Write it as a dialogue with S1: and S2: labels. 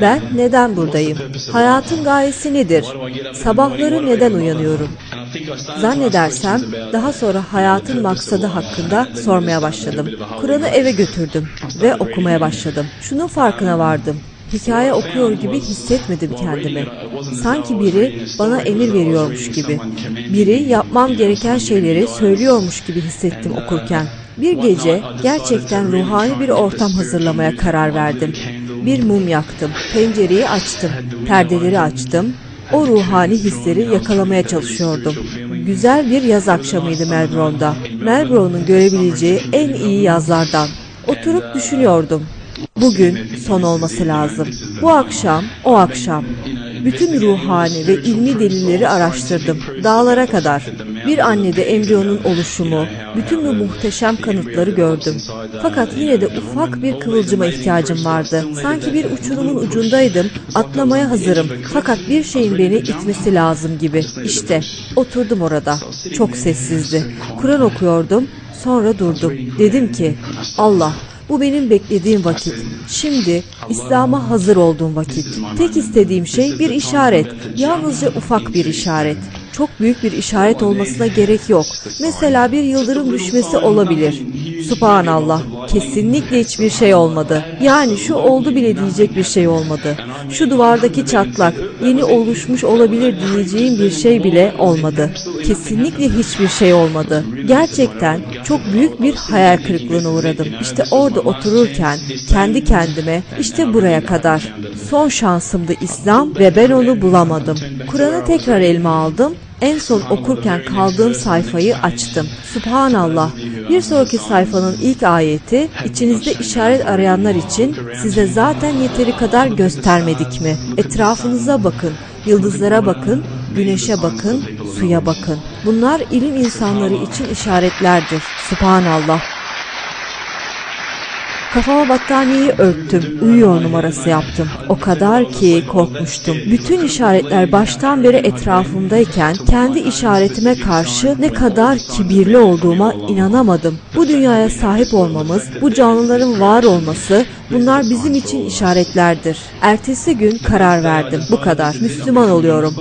S1: Ben neden buradayım? Hayatın gayesi nedir? Sabahları neden uyanıyorum? Zannedersem daha sonra hayatın maksadı hakkında sormaya başladım. Kur'an'ı eve götürdüm ve okumaya başladım. Şunun farkına vardım. Hikaye okuyor gibi hissetmedim kendimi. Sanki biri bana emir veriyormuş gibi. Biri yapmam gereken şeyleri söylüyormuş gibi hissettim okurken. Bir gece gerçekten ruhani bir ortam hazırlamaya karar verdim. Bir mum yaktım, pencereyi açtım, perdeleri açtım, o ruhani hisleri yakalamaya çalışıyordum. Güzel bir yaz akşamıydı Melbourne'da. Melbourne'un görebileceği en iyi yazlardan. Oturup düşünüyordum. Bugün son olması lazım. Bu akşam, o akşam. Bütün ruhani ve ilmi delilleri araştırdım. Dağlara kadar. Bir annede embriyonun oluşumu, bütün bu muhteşem kanıtları gördüm. Fakat yine de ufak bir kıvılcıma ihtiyacım vardı. Sanki bir uçurumun ucundaydım, atlamaya hazırım. Fakat bir şeyin beni itmesi lazım gibi. İşte, oturdum orada. Çok sessizdi. Kur'an okuyordum, sonra durdum. Dedim ki, Allah, bu benim beklediğim vakit. Şimdi İslam'a hazır olduğum vakit. Tek istediğim şey bir işaret. Yalnızca ufak bir işaret. Çok büyük bir işaret olmasına gerek yok. Mesela bir yıldırım düşmesi olabilir. Subhanallah. Kesinlikle hiçbir şey olmadı. Yani şu oldu bile diyecek bir şey olmadı. Şu duvardaki çatlak yeni oluşmuş olabilir diyeceğim bir şey bile olmadı. Kesinlikle hiçbir şey olmadı. Gerçekten çok büyük bir hayal kırıklığına uğradım. İşte orada otururken kendi kendime işte buraya kadar. Son şansımdı İslam ve ben onu bulamadım. Kur'an'ı tekrar elime aldım en son okurken kaldığım sayfayı açtım. Subhanallah. Bir sonraki sayfanın ilk ayeti içinizde işaret arayanlar için size zaten yeteri kadar göstermedik mi? Etrafınıza bakın, yıldızlara bakın, güneşe bakın, suya bakın. Bunlar ilim insanları için işaretlerdir. Subhanallah. Kafama battaniyeyi örttüm, uyuyor numarası yaptım. O kadar ki korkmuştum. Bütün işaretler baştan beri etrafımdayken kendi işaretime karşı ne kadar kibirli olduğuma inanamadım. Bu dünyaya sahip olmamız, bu canlıların var olması bunlar bizim için işaretlerdir. Ertesi gün karar verdim. Bu kadar. Müslüman oluyorum.